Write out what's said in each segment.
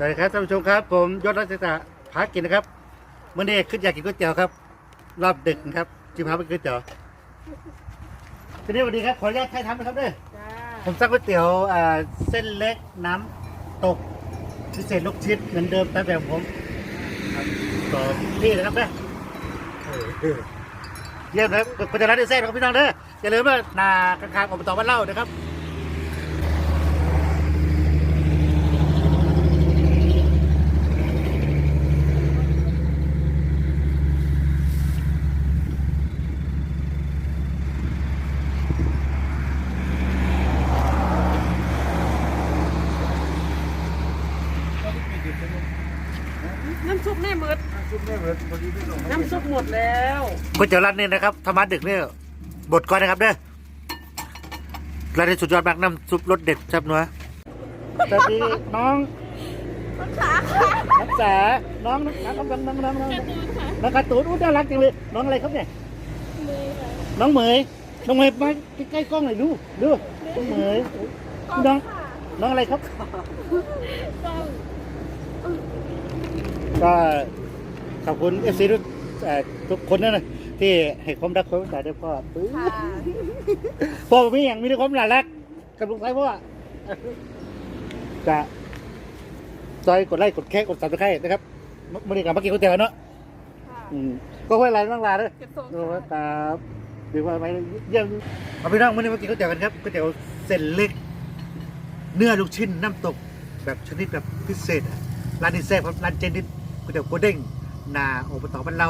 สวัสดีครับท่านผู้ชมครับ ผมยศรัชตะพากินนะครับเมื่อนี้ขึ้นอยากกินก๋วยเตี๋ยวครับ รอบดึกนะครับจิมพาไปกินก๋วยเตี๋ยวทีนี้สวัสดีครับขออนุญาตใช้ทำนะครับเด้อจ้าผมสั่งก๋วยเตี๋ยวอ่าเส้นเล็กน้ำตกพิเศษลูกชิ้นเหมือนเดิมตามแบบผมครับต่อนี่นะครับเด้อเออเออเยี่ยมนะครับก๋วยเตี๋ยวร้านเดซเซ่นะครับพี่น้องเด้ออย่าลืมว่านาข้างๆอบตบ้านเล่านะครับ น้ำซุปแน่หมดซุปไม่เหมือนพอดีไม่ลงน้ำซุปหมดแล้วก๋วยเตี๋ยวร้านนี้นะครับธรรมะดึกเนี่ยบดก่อนนะครับเด้อร้านนี้สุดยอดมากน้ำซุปรสเด็ดจับนัวสวัสดีน้องขาค่ะนักษาน้องน้องน้องน้องน้องน้องน้องการ์ตูนอู้น่ารักจังเลยน้องอะไรครับเนี่ยน้องเหมยน้องเหมยมาใกล้ๆกล้องหน่อยดูดูน้องเหมยน้องน้องอะไรครับก็ ขอบคุณเอฟซีทุกเอ่อทุกคนนะนะที่ให้ความรักความสนใจด้วยพ่อปื้อพ่อมีอย่างมีแต่ความน่ารักกับลุงไส้พ่อจะซอยกดไลค์กดแค่กดซับสไครต์นะครับมื่อนี้กลับมากินก๋วยเตี๋ยวเนาะอืมก็ไว้ไรบ้างลาเด้อ เก็บส่งดูว่าตาหรือว่าไปเยี่ยมเอาพี่น้องมื่อนี้มากินก๋วยเตี๋ยวกันครับก๋วยเตี๋ยวเส้นเล็ก เนื้อลูกชิ้นน้ำตกแบบชนิดแบบพิเศษอะร้านนี้แซ่บครับร้านเจนิด ก๋วยเตี๋ยวโกเด้งนาโอปตอบ้านเรา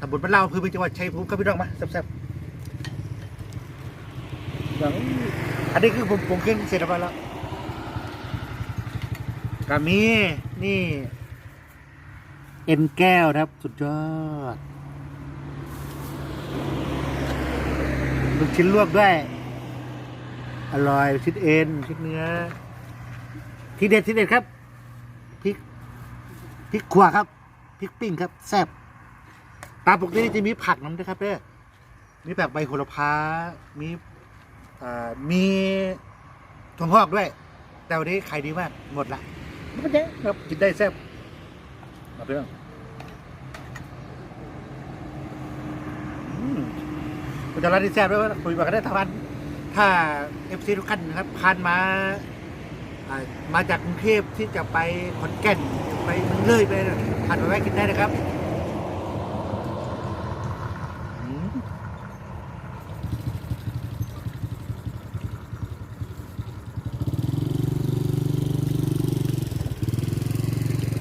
ตำบลบ้านเราอำเภอเมืองจังหวัดชัยภูมิครับพี่น้องมาแซ่บๆอย่างอันนี้คือผมผมกินเสร็จแล้วแล้วกามีนี่ เอ็นแก้วครับ สุดยอดลูกชิ้นลวกด้วย อร่อยชิ้นเอ็นชิ้นเนื้อ ที่เด็ดที่เด็ดครับ พริกพริกขั่วครับพริกปิ้งครับแซ่บตามปกติจะมีผักน้ำด้วยครับเด้อมีแบบใบโหระพา มีมีถั่วงอกด้วย แต่วันนี้ขายดีมากหมดละไม่ได้ครับกินได้แซ่บมาเพื่อนคุณจะร้านที่แซ่บด้วยคุยมากันได้ทั้งวัน ถ้าเอฟซีทุกท่านนะครับผ่านมา มาจากกรุงเทพที่จะไปขอนแก่นไปเมืองเลยไปผ่านมาแวะกินได้นะครับอืม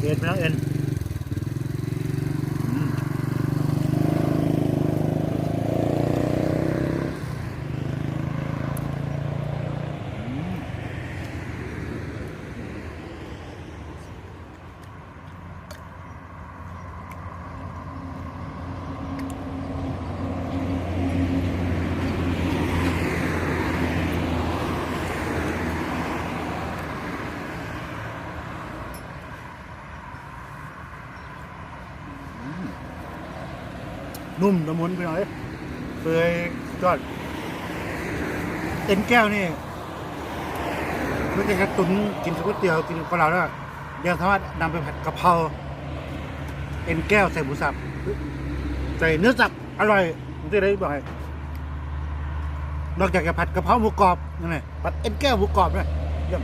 เอ็นไหมเอ็น นุ่มละมุนไปหน่อยเปื่อยยอดเอ็นแก้วนี่ไม่ใช่แค่ตุ๋นกินก๋วยเตี๋ยวกินกับเราแล้วยังสามารถนำไปผัดกะเพราเอ็นแก้วใส่หมูสับใส่เนื้อสับอร่อยผมจะได้บอกให้นอกจากจะผัดกะเพราหมูกรอบนั่นไงผัดเอ็นแก้วหมูกรอบนะเยี่ยม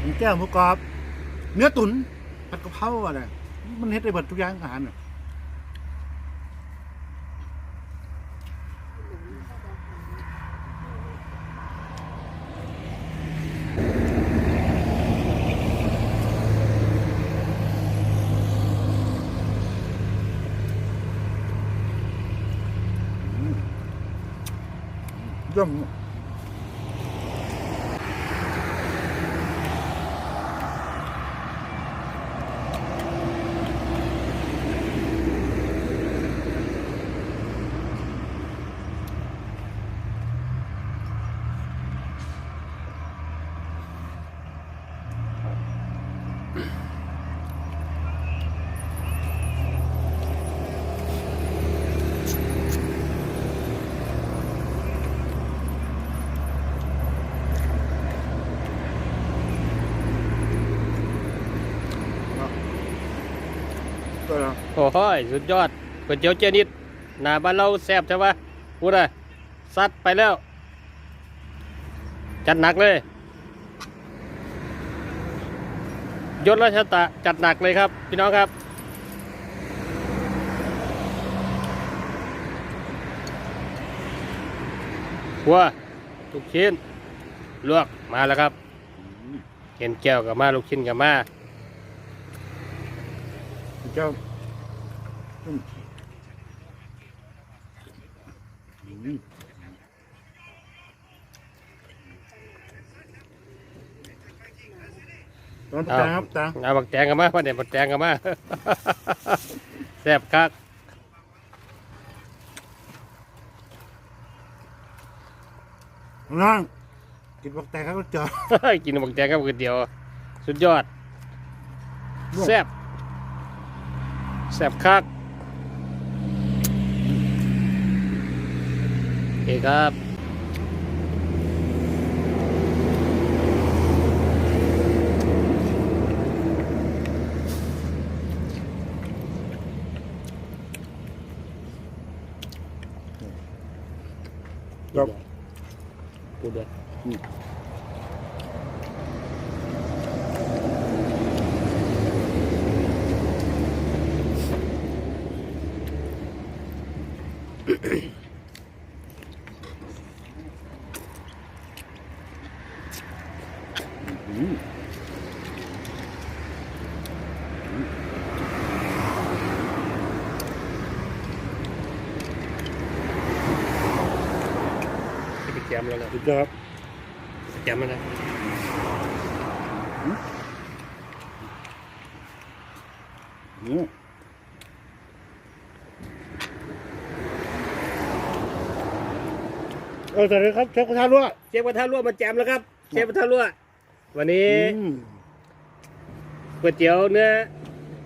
เอ็นแก้วหมูกรอบ เนื้อตุ๋นผัดกะเพราอะไรมันเฮ็ดได้หมดทุกอย่างอาหารน่ะเยี่ยม โอ้ยสุดยอดเปิยเตี๋ยวเจนิดหน้าบ้านเราแซ่บใช่ปะพูดเลยซัดไปแล้ว จัดหนักเลย ยศราชตะจัดหนักเลยครับ พี่น้องครับ หัวลูกชิ้น ลวกมาแล้วครับ เห็นแก้วกับมาลูกชิ้นกับมาเจ้า ตอนตาครับตาเอาบักแตงกับมาพ่อเด็ดบักแตงกับมาแซ่บคักน้องกินบักแตงครับก็จอกินบักแตงกับก๋วยเตี๋ยว สุดยอดร่วมแซ่บแซ่บคักโอเคครับครับ พูดด้วย ไปแจมแล้วนะ สุดยอดแจมแล้วนะอืมเออสวัสดีครับเชฟกระทะรั่วเชฟกระทะรั่วมาแจมแล้วครับ เชฟกระทะรั่ว วันนี้อืมก๋วยเตี๋ยวเนื้อ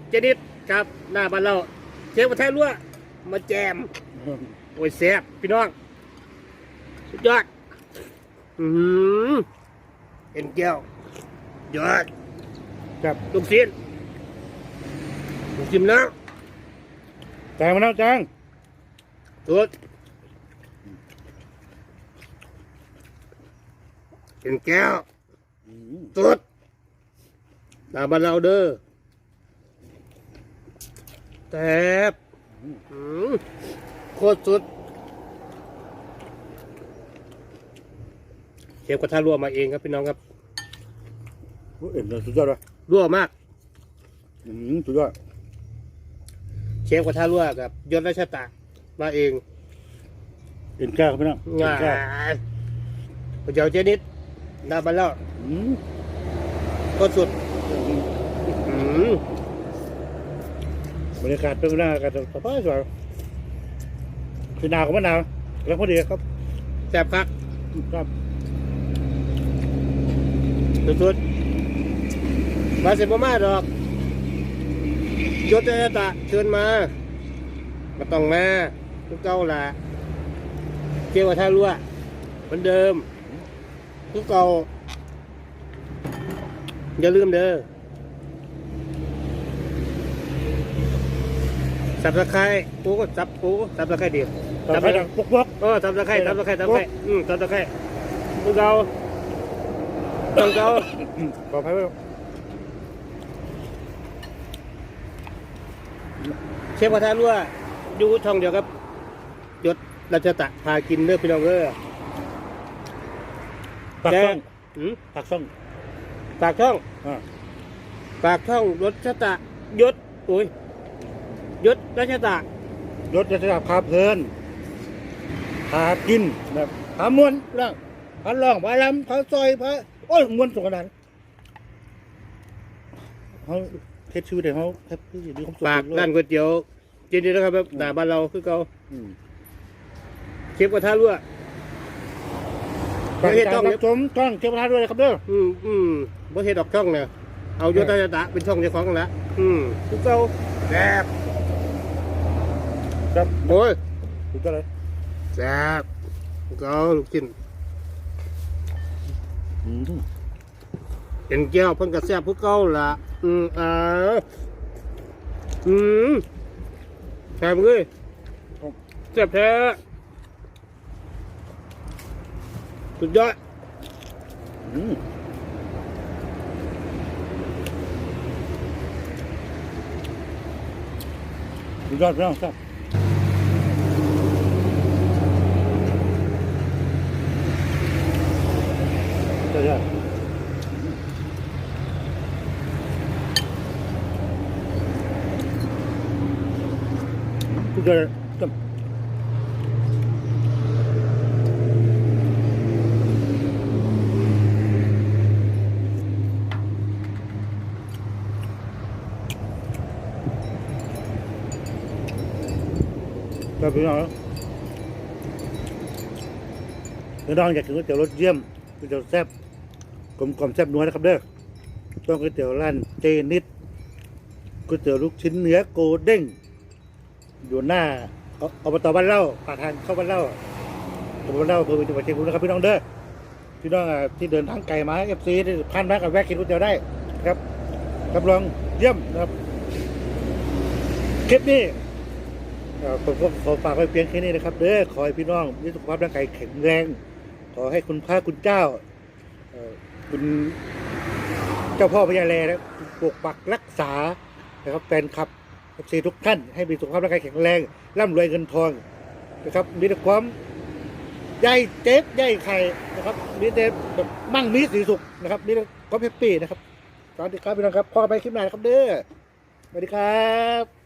เจนิดครับ หน้าบ้านเรา เชฟกระทะรั่วมาแจม โอ้ยแซ่บพี่น้อง สุดยอด อืมเอ็นแก้วยอดครับลูกชิ้นลูกชิ้นนะแตงมาแล้วจังสุดเอ็นแก้วอืมสุดหน้าบ้านเราเด้อแซ่บอืมโคตรสุด เชฟกระทะรั่วมาเองครับพี่น้องครับโอ้เอ็นเลยสุดยอดเลยรั่วมากอืมสุดยอดเชฟกระทะรั่วกับยศราชตะมาเองเอ็นแก้วครับพี่น้องเอ็ง่านแก้วยก๋วยเตี๋ยวเจนิดหน้าบ้านเราอืมโคตรสุดอืมบรรยากาศเป็นหน้าอากาศสบายสวยคือหนาวก็ไม่หนาวแล้วพอดีครับแซ่บคักครับ สุดๆมาเสร็จบ่มาดอกยศราชตะเชิญมามาต้องมาทุกเก้าละเชฟกระทะรั่วเหมือนเดิม ทุกเก่าอย่าลืมเด้อสับตะไคร้ปูก็สับปูสับตะไคร้เดียวต่อไปดังปุ๊กปุ๊กเออสับตะไคร้สับตะไคร้สับตะไคร้อืมสับตะไคร้ต้องเกา ต้องเกาปลอดภัยไว้เชฟกระทะรั่วอยู่ช่องเดียวครับยศราชตะพากินเด้อพี่น้องเด้อปากแกช่องอืมปากช่องปากช่องอ่าปากช่องรถชะตะยศโอ้ยยศราชตะรถจะจับพาเพลินพากินแบบพามวนร่างพาล่องพาลำพาซอยพาโอ้ยมวนสงกรานต์เขาเทสชื่อเดี๋ยวเขาแฮปปี้มีความสุขปากด้านก๋วยเตี๋ยวเจนดีนะครับแบบหน้าบ้านเราคือเก่าอืมเชฟกระทะรั่ว ฝากติดตามรับชมช่องเทพทัศน์ด้วยนะครับเด้ออืมอืมบ่เฮ็ดดอกช่องเนี่ยเอายศราชตะเป็นช่องเจ้าของกันละอืมคือเก่าแซ่บครับโอ้ยถูกต้องเลย แซ่บคือเก่าลูกชิ้นอืม เป็นแก้วเพิ่นก็แซ่บคือเก่าล่ะอืมอ่าอืมแซ่บเลยแซ่บแท้สุดยอดอืมสุดยอดพี่น้องครับ สุดยอดสุดยอดครับครับพี่ ลมกล่อมแซ่บนัวนะครับเด้อต้องก๋วยเตี๋ยวร้านเจนิดก๋วยเตี๋ยวลูกชิ้นเนื้อโกเด้งอยู่หน้าเอาอบตบ้านเล่าปากทางเข้าบ้านเล่าอบตบ้านเล่าอำเภอเมืองจังหวัดเชียงรายนะครับพี่น้องเด้อพี่น้องอะที่เดินทางไกลมาเอฟซีผ่านมากับแวะกินก๋วยเตี๋ยวได้ครับรับรองเยี่ยมนะครับคลิปนี้ผมก็ขอฝากไว้เพียงแค่นี้นะครับเด้อขอให้พี่น้องมีสุขภาพร่างกายแข็งแรง ขอให้คุณพระคุณเจ้า คุณเจ้าพ่อพญาแลนะปกปักรักษานะครับแฟนคลับเอฟซีทุกท่านให้มีสุขภาพร่างกายแข็งแรงร่ำรวยเงินทองนะครับมีแต่ความใหญ่เจ๊กใหญ่ไข่นะครับมีแต่แบบมั่งมีสีสุขนะครับมีแต่ความแฮปปี้นะครับสวัสดีครับพี่น้องครับพอไปคลิปหน้านะครับเด้อสวัสดีครับ